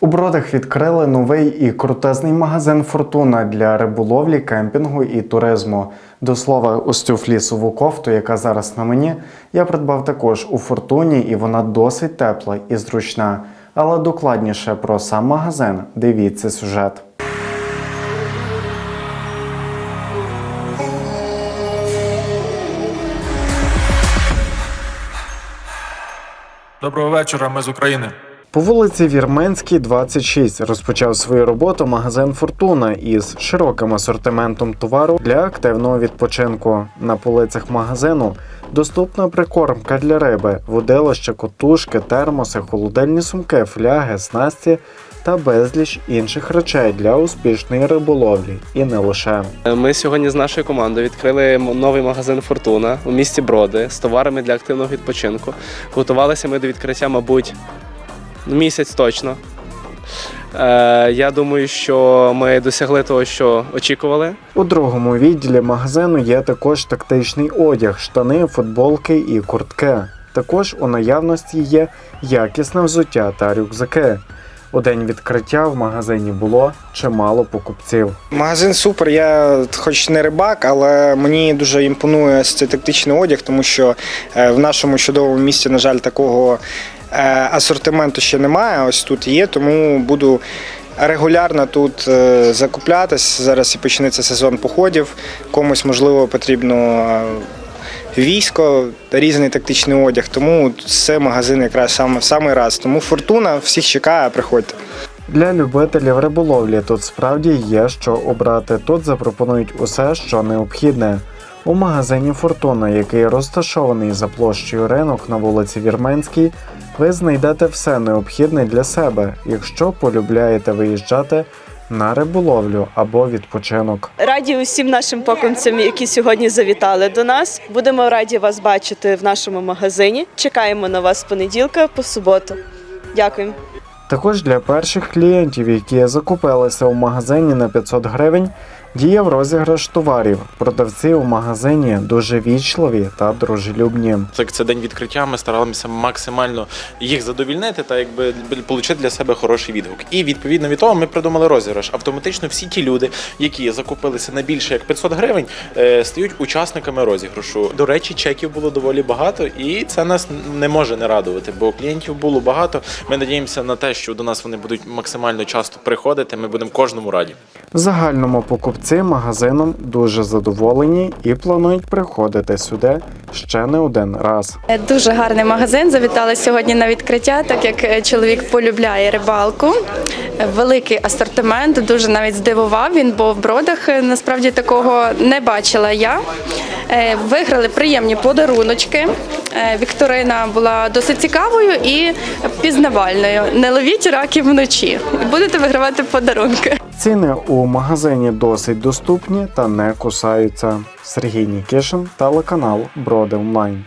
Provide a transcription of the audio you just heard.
У бродах відкрили новий і крутезний магазин Фортуна для риболовлі, кемпінгу і туризму. До слова, ось цю флісову кофту, яка зараз на мені, я придбав також у Фортуні, і вона досить тепла і зручна. Але докладніше про сам магазин дивіться сюжет. Доброго вечора, ми з України. По вулиці Вірменській, 26 розпочав свою роботу магазин Фортуна із широким асортиментом товару для активного відпочинку. На полицях магазину доступна прикормка для риби, водилища, котушки, термоси, холодильні сумки, фляги, снасті та безліч інших речей для успішної риболовлі. І не лише. Ми сьогодні з нашою командою відкрили новий магазин Фортуна у місті Броди з товарами для активного відпочинку. Готувалися ми до відкриття, мабуть, місяць точно. Е, я думаю, що ми досягли того, що очікували. У другому відділі магазину є також тактичний одяг, штани, футболки і куртки. Також у наявності є якісне взуття та рюкзаки. У день відкриття в магазині було чимало покупців. Магазин супер. Я хоч не рибак, але мені дуже імпонує цей тактичний одяг, тому що е, в нашому чудовому місті, на жаль, такого асортименту ще немає. Ось тут є, тому буду. Регулярно тут е, закуплятись. Зараз і почнеться сезон походів. Комусь можливо потрібно е, військо, різний тактичний одяг. Тому це магазин якраз саме в самий раз. Тому фортуна всіх чекає, приходьте. Для любителів риболовлі тут справді є що обрати. Тут запропонують усе, що необхідне. У магазині Фортуна, який розташований за площею ринок на вулиці Вірменській, ви знайдете все необхідне для себе, якщо полюбляєте виїжджати на риболовлю або відпочинок. Раді усім нашим покупцям, які сьогодні завітали до нас. Будемо раді вас бачити в нашому магазині. Чекаємо на вас з понеділка по суботу. Дякуємо. Також для перших клієнтів, які закупилися у магазині на 500 гривень, діяв розіграш товарів. Продавці у магазині дуже вічливі та дружелюбні. Як це день відкриття, ми старалися максимально їх задовільнити та якби отримати для себе хороший відгук. І відповідно від того ми придумали розіграш. Автоматично всі ті люди, які закупилися на більше як 500 гривень, е, стають учасниками розіграшу. До речі, чеків було доволі багато, і це нас не може не радувати, бо клієнтів було багато. Ми надіємося на те, що до нас вони будуть максимально часто приходити. Ми будемо кожному раді. В загальному покупці магазином дуже задоволені і планують приходити сюди ще не один раз. Дуже гарний магазин. Завітали сьогодні на відкриття, так як е, чоловік полюбляє рибалку. Е, Великий асортимент, дуже навіть здивував. Він бо в бродах е, насправді такого не бачила я. Е, Виграли приємні подаруночки. Е, Вікторина була досить цікавою і пізнавальною. Не ловіть раків вночі будете вигравати подарунки. Ціни у магазині досить доступні та не кусаються. Сергій Нікішин, телеканал Броди Онлайн.